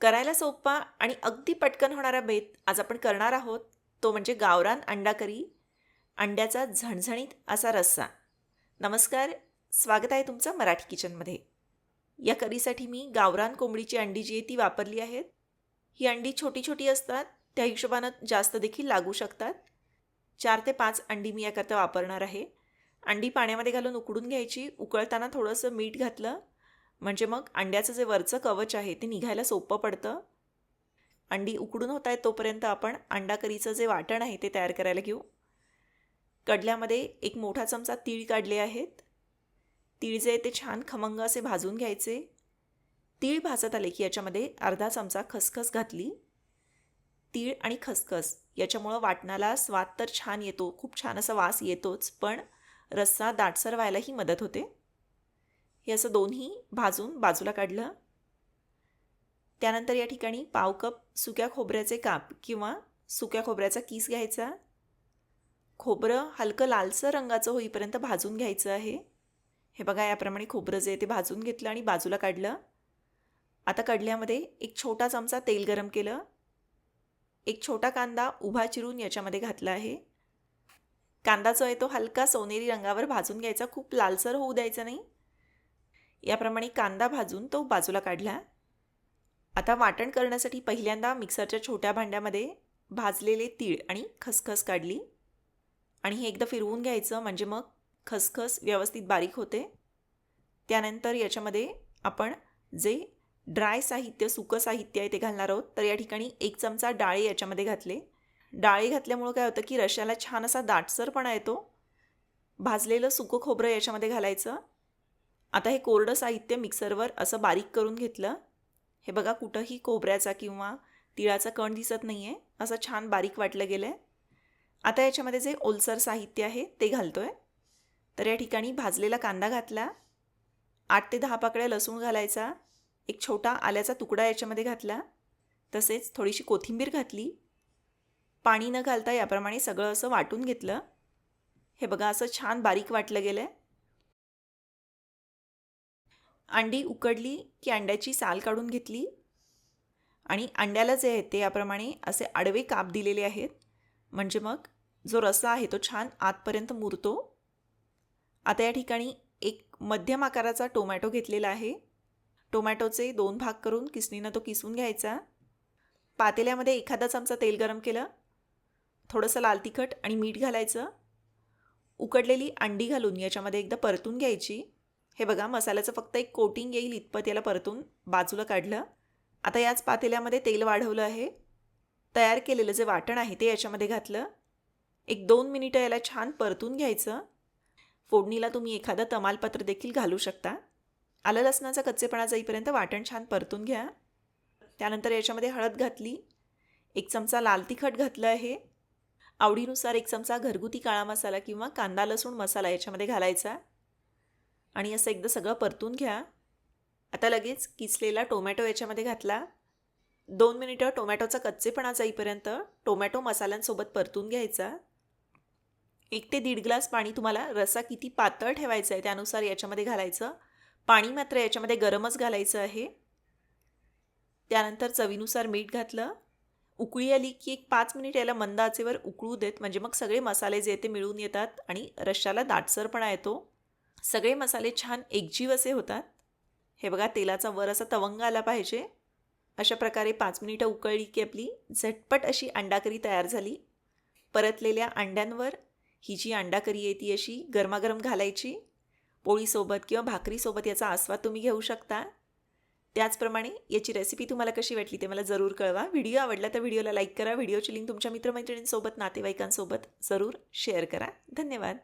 करायला सोपा आणि अगदी पटकन होणारा बेत आज आपण करणार आहोत तो म्हणजे गावरान अंडा करी अंड्याचा झणझणीत असा रस्सा. नमस्कार स्वागत आहे तुमचं मराठी किचनमध्ये. या करीसाठी मी गावरान कोंबडीची अंडी जी आहे ती वापरली आहेत. ही अंडी छोटी छोटी असतात त्या हिशोबानं जास्त देखील लागू शकतात. चार ते पाच अंडी मी याकरता वापरणार आहे. अंडी पाण्यामध्ये घालून उकडून घ्यायची उकळताना थोडंसं मीठ घातलं म्हणजे मग अंड्याचं जे वरचं कवच आहे ते निघायला सोपं पडतं? अंडी उकडून होत आहेत तोपर्यंत आपण अंडा करीचं जे वाटण आहे ते तयार करायला घेऊ. कडल्यामध्ये एक मोठा चमचा तीळ काढले आहेत. तीळ जे ते छान खमंग असे भाजून घ्यायचे. तीळ भाजत आले की याच्यामध्ये अर्धा चमचा खसखस घातली. तीळ आणि खसखस याच्यामुळं वाटणाला स्वाद तर छान येतो खूप छान असा वास येतोच पण रस्सा दाटसर व्हायलाही मदत होते. हे असं दोन्ही भाजून बाजूला काढलं. त्यानंतर या ठिकाणी पाव कप सुक्या खोबऱ्याचे काप किंवा सुक्या खोबऱ्याचा किस घ्यायचा. खोबरं हलकं लालसर रंगाचं होईपर्यंत भाजून घ्यायचं आहे. हे बघा याप्रमाणे खोबरं जे ते भाजून घेतलं आणि बाजूला काढलं. आता कडल्यामध्ये एक छोटा चमचा तेल गरम केलं. एक छोटा कांदा उभा चिरून याच्यामध्ये घातला आहे. कांदा जो आहे तो हलका सोनेरी रंगावर भाजून घ्यायचा. खूप लालसर होऊ द्यायचा नाही. याप्रमाणे कांदा भाजून तो बाजूला काढला. आता वाटण करण्यासाठी पहिल्यांदा मिक्सरच्या छोट्या भांड्यामध्ये भाजलेले तीळ आणि खसखस काढली. आणि हे एकदा फिरवून घ्यायचं म्हणजे मग खसखस व्यवस्थित बारीक होते. त्यानंतर याच्यामध्ये आपण जे ड्राय साहित्य सुकं साहित्य आहे ते घालणार आहोत. तर या ठिकाणी एक चमचा डाळे याच्यामध्ये घातले. डाळे घातल्यामुळं काय होतं की रश्याला छान असा दाटसरपणा येतो. भाजलेलं सुकं खोबरं याच्यामध्ये घालायचं. आता हे कोरडं साहित्य मिक्सरवर असं बारीक करून घेतलं हे बघा कुठंही खोबऱ्याचा किंवा तिळाचा कण दिसत नाही आहे असं छान बारीक वाटलं गेलं आहे आता याच्यामध्ये जे ओलसर साहित्य आहे ते घालतो आहे तर या ठिकाणी भाजलेला कांदा घातला आठ ते दहा पाकळ्या लसूण घालायचा एक छोटा आल्याचा तुकडा याच्यामध्ये घातला तसेच थोडीशी कोथिंबीर घातली. पाणी न घालता याप्रमाणे सगळं असं वाटून घेतलं. हे बघा असं छान बारीक वाटलं गेलं आहे अंडी उकडली की अंड्याची साल काढून घेतली. आणि अंड्याला जे आहे ते याप्रमाणे असे आडवे काप दिलेले आहेत. म्हणजे मग जो रस्सा आहे तो छान आतपर्यंत मुरतो. आता या ठिकाणी एक मध्यम आकाराचा टोमॅटो घेतलेला आहे. टोमॅटोचे दोन भाग करून किसणीनं तो किसून घ्यायचा. पातेल्यामध्ये एखादा चमचा तेल गरम केलं. थोडंसं लाल तिखट आणि मीठ घालायचं. उकडलेली अंडी घालून याच्यामध्ये एकदा परतून घ्यायची. हे बघा मसाल्याचं फक्त एक कोटिंग येईल इतपत याला परतून बाजूला काढलं. आता याच पातेल्यामध्ये तेल वाढवलं आहे. तयार केलेलं जे वाटण आहे ते याच्यामध्ये घातलं. एक दोन मिनिटं याला छान परतून घ्यायचं. फोडणीला तुम्ही एखादं तमालपत्र देखील घालू शकता. आलं लसणाचा कच्चेपणा जाईपर्यंत वाटण छान परतून घ्या. त्यानंतर याच्यामध्ये हळद घातली. एक चमचा लाल तिखट घातलं आहे. आवडीनुसार एक चमचा घरगुती काळा मसाला किंवा कांदा लसूण मसाला याच्यामध्ये घालायचा. आणि असं एकदा सगळं परतून घ्या. आता लगेच किसलेला टोमॅटो याच्यामध्ये घातला. दोन मिनिटं टोमॅटोचा कच्चेपणा जाईपर्यंत टोमॅटो मसाल्यांसोबत परतून घ्यायचा. एक ते दीड ग्लास पाणी तुम्हाला रसा किती पातळ ठेवायचा आहे त्यानुसार याच्यामध्ये घालायचं. पाणी मात्र याच्यामध्ये गरमच घालायचं आहे. त्यानंतर चवीनुसार मीठ घातलं. उकळी आली की एक पाच मिनिट याला मंद आचेवर उकळू देत म्हणजे मग सगळे मसाले जे ते मिळून येतात आणि रश्शाला दाटसरपणा येतो. सगळे मसाले छान एकजीव असे होतात. हे बघा तेलाचा वर असा तवंग आला पाहिजे. अशा प्रकारे पाच मिनिटं उकळली की आपली झटपट अशी अंडाकरी तयार झाली. परतलेल्या अंड्यांवर ही जी अंडाकरी आहे ती अशी गरमागरम घालायची. पोळीसोबत किंवा भाकरीसोबत याचा आस्वाद तुम्ही घेऊ शकता. त्याचप्रमाणे याची रेसिपी तुम्हाला कशी वाटली ते मला जरूर कळवा. व्हिडिओ आवडला तर व्हिडिओला लाईक करा. व्हिडिओची लिंक तुमच्या मित्रमैत्रिणींसोबत नातेवाईकांसोबत जरूर शेअर करा. धन्यवाद.